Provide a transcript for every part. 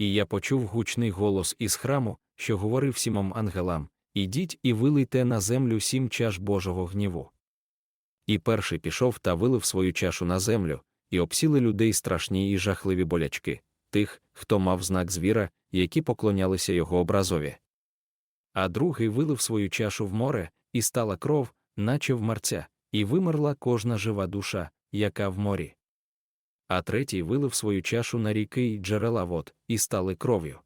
І я почув гучний голос із храму, що говорив сімом ангелам Ідіть і вилийте на землю сім чаш Божого гніву. І перший пішов та вилив свою чашу на землю, і обсіли людей страшні і жахливі болячки, тих, хто мав знак звіра, які поклонялися його образові. А другий вилив свою чашу в море, і стала кров, наче в мерця, і вимерла кожна жива душа, яка в морі. А третій вилив свою чашу на ріки й джерела вод, і стали кров'ю.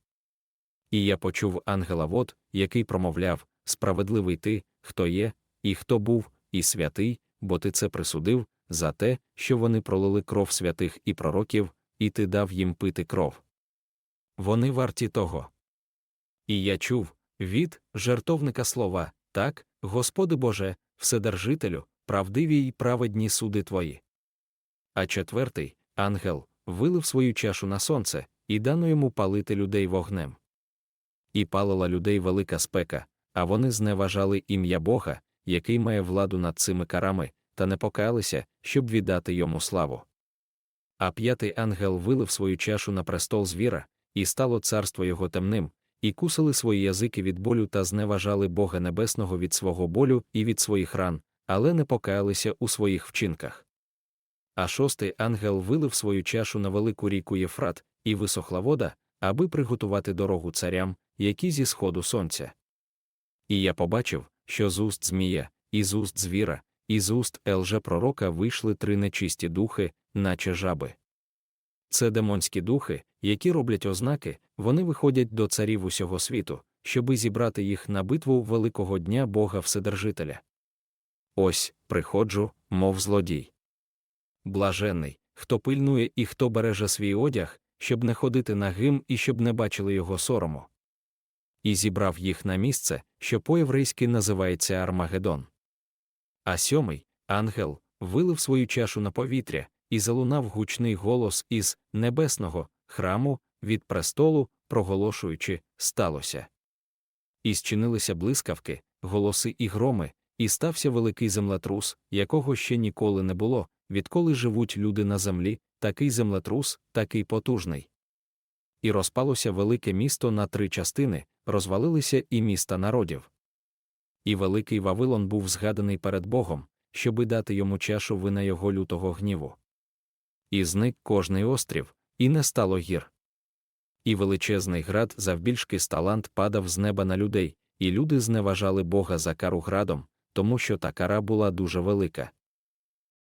І я почув ангела вод, який промовляв Справедливий ти, хто є, і хто був, і святий, бо ти це присудив, за те, що вони пролили кров святих і пророків, і ти дав їм пити кров. Вони варті того. І я чув від жертовника слова так, Господи Боже, Вседержителю, правдиві й праведні суди твої. А четвертий ангел вилив свою чашу на сонце, і дано йому палити людей вогнем. І палила людей велика спека, а вони зневажали ім'я Бога, який має владу над цими карами, та не покаялися, щоб віддати йому славу. А п'ятий ангел вилив свою чашу на престол звіра, і стало царство його темним, і кусали свої язики від болю та зневажали Бога Небесного від свого болю і від своїх ран, але не покаялися у своїх вчинках. А шостий ангел вилив свою чашу на велику ріку Єфрат, і висохла вода, аби приготувати дорогу царям, які зі сходу сонця. І я побачив, що з уст змія, і з уст звіра, і з уст пророка вийшли три нечисті духи, наче жаби. Це демонські духи, які роблять ознаки, вони виходять до царів усього світу, щоби зібрати їх на битву великого дня Бога Вседержителя. Ось приходжу, мов злодій. Блаженний, хто пильнує і хто береже свій одяг, щоб не ходити нагим і щоб не бачили його сорому. І зібрав їх на місце, що по-єврейськи називається Армагеддон. А сьомий ангел вилив свою чашу на повітря, і залунав гучний голос із небесного храму від престолу, проголошуючи сталося. І зчинилися блискавки, голоси і громи, і стався великий землетрус, якого ще ніколи не було, відколи живуть люди на землі, такий землетрус, такий потужний. І розпалося велике місто на три частини, розвалилися і міста народів. І великий Вавилон був згаданий перед Богом, щоби дати йому чашу вина його лютого гніву. І зник кожний острів, і не стало гір. І величезний град завбільшки сталант падав з неба на людей, і люди зневажали Бога за кару градом, тому що та кара була дуже велика.